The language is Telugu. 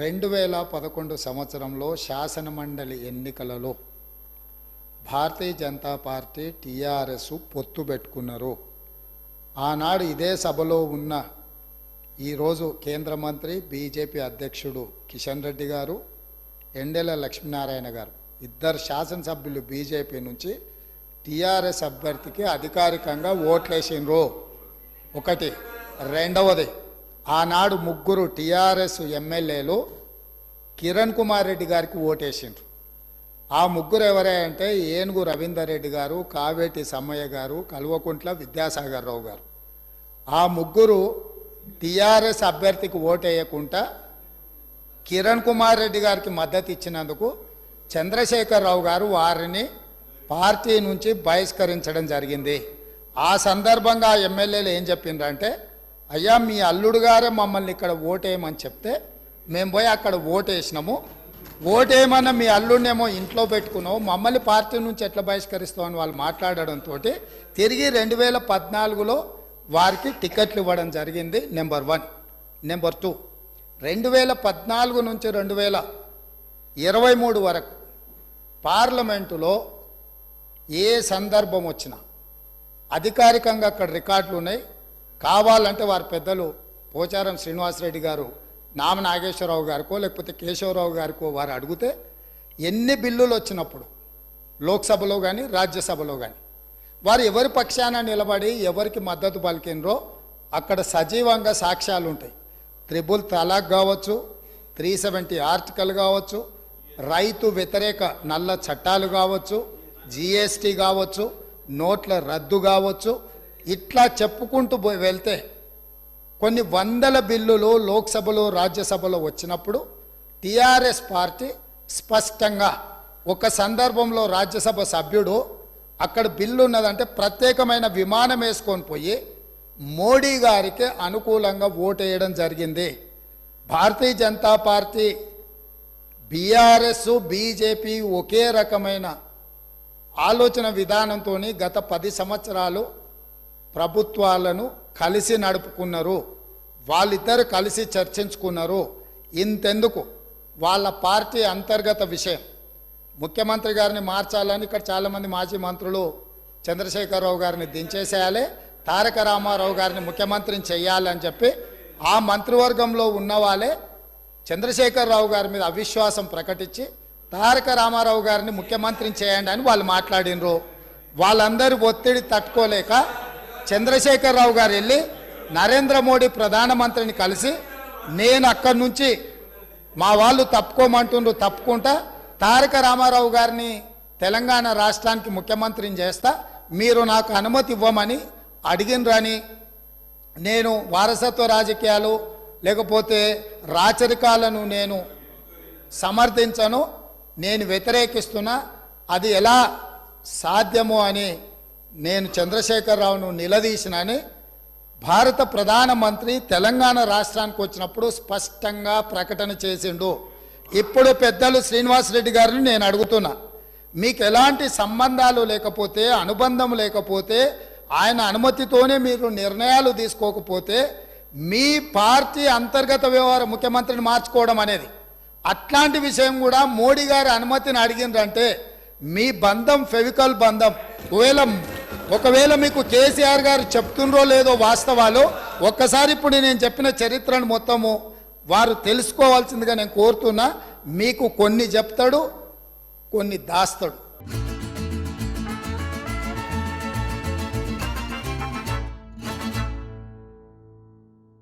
రెండు వేల పదకొండు సంవత్సరంలో శాసనమండలి ఎన్నికలలో భారతీయ జనతా పార్టీ టీఆర్ఎస్ పొత్తు పెట్టుకున్నారు. ఆనాడు ఇదే సభలో ఉన్న ఈరోజు కేంద్ర మంత్రి బీజేపీ అధ్యక్షుడు కిషన్ రెడ్డి గారు ఎండెల లక్ష్మీనారాయణ గారు ఇద్దరు శాసనసభ్యులు బీజేపీ నుంచి టీఆర్ఎస్ అభ్యర్థికి అధికారికంగా ఓట్లేసినరు ఒకటి. రెండవది ఆనాడు ముగ్గురు టీఆర్ఎస్ ఎమ్మెల్యేలు కిరణ్ కుమార్ రెడ్డి గారికి ఓటేసిండ్రు. ఆ ముగ్గురు ఎవరే అంటే ఏనుగు రవీందర్ రెడ్డి గారు కావేటి సమ్మయ్య గారు కల్వకుంట్ల విద్యాసాగర్ రావు గారు. ఆ ముగ్గురు టీఆర్ఎస్ అభ్యర్థికి ఓటేయకుండా కిరణ్ కుమార్ రెడ్డి గారికి మద్దతు ఇచ్చినందుకు చంద్రశేఖరరావు గారు వారిని పార్టీ నుంచి బహిష్కరించడం జరిగింది. ఆ సందర్భంగా ఎమ్మెల్యేలు ఏం చెప్పిండ్రంటే అయ్యా మీ అల్లుడు గారే మమ్మల్ని ఇక్కడ ఓటేయమని చెప్తే మేము పోయి అక్కడ ఓటేసినాము. ఓటేయమన్నా మీ అల్లుడినేమో ఇంట్లో పెట్టుకున్నావు. మమ్మల్ని పార్టీ నుంచి ఎట్లా బహిష్కరిస్తామని వాళ్ళు మాట్లాడడంతో తిరిగి రెండు వేల పద్నాలుగులో వారికి టికెట్లు ఇవ్వడం జరిగింది నెంబర్ వన్. Number two. రెండు వేల పద్నాలుగు నుంచి రెండు వేల ఇరవై మూడు వరకు పార్లమెంటులో ఏ సందర్భం వచ్చినా అధికారికంగా అక్కడ రికార్డులు ఉన్నాయి. కావాలంటే వారి పెద్దలు పోచారం శ్రీనివాసరెడ్డి గారు నామ నాగేశ్వరరావు గారికో లేకపోతే కేశవరావు గారికో వారు అడిగితే ఎన్ని బిల్లులు వచ్చినప్పుడు లోక్సభలో కానీ రాజ్యసభలో కానీ వారు ఎవరి పక్షాన నిలబడి ఎవరికి మద్దతు పలికినరో అక్కడ సజీవంగా సాక్ష్యాలు ఉంటాయి. త్రిబుల్ తలాక్ కావచ్చు త్రీ సెవెంటీ ఆర్టికల్ కావచ్చు రైతు వ్యతిరేక నల్ల చట్టాలు కావచ్చు జిఎస్టీ కావచ్చు నోట్ల రద్దు కావచ్చు ఇట్లా చెప్పుకుంటూ పోయి వెళ్తే కొన్ని వందల బిల్లులు లోక్సభలో రాజ్యసభలో వచ్చినప్పుడు టిఆర్ఎస్ పార్టీ స్పష్టంగా ఒక సందర్భంలో రాజ్యసభ సభ్యుడు అక్కడ బిల్లు ఉన్నదంటే ప్రత్యేకమైన విమానం వేసుకొని పోయి మోడీ గారికి అనుకూలంగా ఓటేయడం జరిగింది. Bharatiya Janata party BRS BJP ఒకే రకమైన ఆలోచన విధానంతో గత పది సంవత్సరాలు ప్రభుత్వాలను కలిసి నడుపుకున్నారు. వాళ్ళిద్దరు కలిసి చర్చించుకున్నారు. ఇంతెందుకు? వాళ్ళ పార్టీ అంతర్గత విషయం. ముఖ్యమంత్రి గారిని మార్చాలని ఇక్కడ చాలామంది మాజీ మంత్రులు చంద్రశేఖరరావు గారిని దించేసేయాలి తారక రామారావు గారిని ముఖ్యమంత్రిని చేయాలని చెప్పి ఆ మంత్రివర్గంలో ఉన్న వాళ్ళే చంద్రశేఖరరావు గారి మీద అవిశ్వాసం ప్రకటించి తారక రామారావు గారిని ముఖ్యమంత్రిని చేయండి అని వాళ్ళు మాట్లాడినరు. వాళ్ళందరూ ఒత్తిడి తట్టుకోలేక చంద్రశేఖరరావు గారు వెళ్ళి నరేంద్ర మోడీ ప్రధానమంత్రిని కలిసి నేను అక్కడి నుంచి మా వాళ్ళు తప్పుకోమంటుండ్రు తప్పుకుంటా. తారక రామారావు గారిని తెలంగాణ రాష్ట్రానికి ముఖ్యమంత్రిని చేస్తా. మీరు నాకు అనుమతి ఇవ్వమని అడిగినరని నేను వారసత్వ రాజకీయాలు లేకపోతే రాచరికాలను నేను సమర్థించను. నేను వ్యతిరేకిస్తున్నా. అది ఎలా సాధ్యమో అని నేను చంద్రశేఖరరావును నిలదీసినని భారత ప్రధానమంత్రి తెలంగాణ రాష్ట్రానికి వచ్చినప్పుడు స్పష్టంగా ప్రకటన చేసిండు. ఇప్పుడు పెద్దలు శ్రీనివాసరెడ్డి గారిని నేను అడుగుతున్నా. మీకు ఎలాంటి సంబంధాలు లేకపోతే అనుబంధం లేకపోతే ఆయన అనుమతితోనే మీరు నిర్ణయాలు తీసుకోకపోతే మీ పార్టీ అంతర్గత వ్యవహార ముఖ్యమంత్రిని మార్చుకోవడం అనేది. అట్లాంటి విషయం కూడా మోడీ గారి అనుమతిని అడిగిండ్రంటే మీ బంధం ఫెవికల్ బంధం. ఒకవేళ ఒకవేళ మీకు కేసీఆర్ గారు చెప్తుండ్రో లేదో వాస్తవాలు ఒక్కసారి ఇప్పుడు నేను చెప్పిన చరిత్రను మొత్తము వారు తెలుసుకోవాల్సిందిగా నేను కోరుతున్నా. మీకు కొన్ని చెప్తాడు కొన్ని దాస్తాడు.